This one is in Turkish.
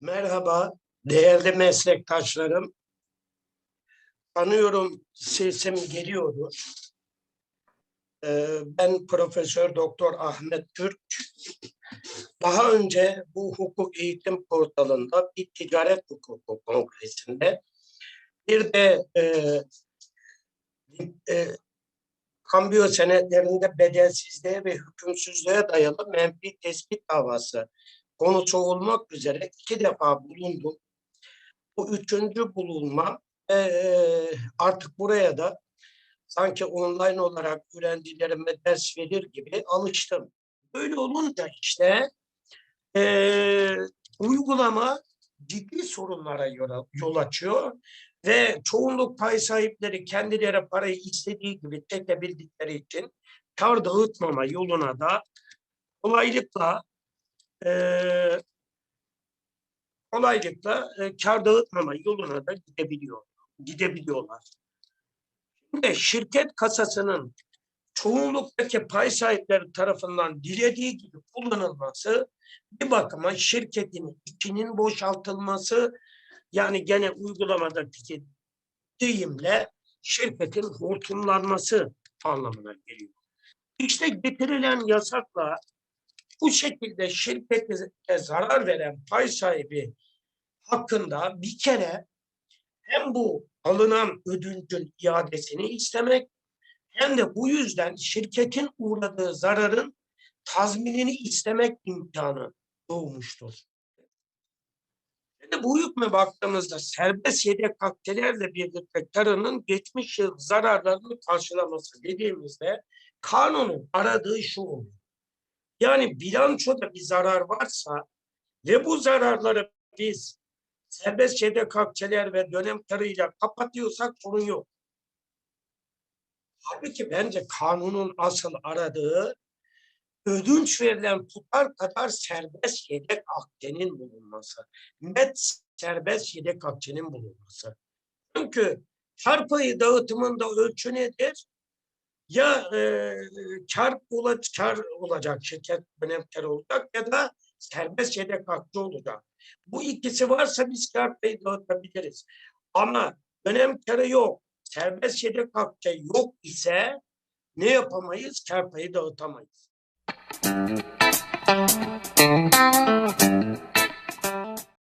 Merhaba, değerli meslektaşlarım. Tanıyorum sesim geliyordur. Ee, Ben Profesör Doktor Ahmet Türk. Daha önce bu hukuk eğitim portalında bir ticaret hukuku kongresinde bir de e, e, kambiyo senetlerinde bedelsizliğe ve hükümsüzlüğe dayalı menfi tespit davası konusu olmak üzere iki defa bulundum. Bu üçüncü bulunma eee, artık buraya da sanki online olarak öğrencilerime ders verir gibi alıştım. Böyle olunca işte eee, uygulama ciddi sorunlara yol, açıyor ve çoğunluk pay sahipleri kendileri parayı istediği gibi çekebildikleri için kar dağıtmama yoluna da kolaylıkla eee kolaylıkla e, kar dağıtmama yoluna da gidebiliyor, gidebiliyorlar. Şimdi şirket kasasının çoğunluktaki pay sahipleri tarafından dilediği gibi kullanılması bir bakıma şirketin içinin boşaltılması yani gene uygulamadaki deyimle şirketin hortumlanması anlamına geliyor. İşte getirilen yasakla bu şekilde şirkete zarar veren pay sahibi hakkında bir kere hem bu alınan ödüncün iadesini istemek hem de bu yüzden şirketin uğradığı zararın tazminini istemek imkanı doğmuştur. Şimdi bu hükme baktığımızda serbest yedek akçelerle birlikte karının geçmiş yıl zararlarını karşılaması dediğimizde kanunun aradığı şu oluyor. Yani bilançoda bir zarar varsa ve bu zararları biz serbest yedek akçeler ve dönem karıyla kapatıyorsak sorun yok. Halbuki bence kanunun asıl aradığı ödünç verilen tutar kadar serbest yedek akçenin bulunması. Net serbest yedek akçenin bulunması. Çünkü kar payı dağıtımında ölçü nedir? Ya e, kar, ola, kar olacak, şirket dönem kar olacak ya da serbest yedek akçe olacak. Bu ikisi varsa biz kar payı dağıtabiliriz. Ama dönem karı yok, serbest yedek akçe yok ise ne yapamayız? Kar payı dağıtamayız.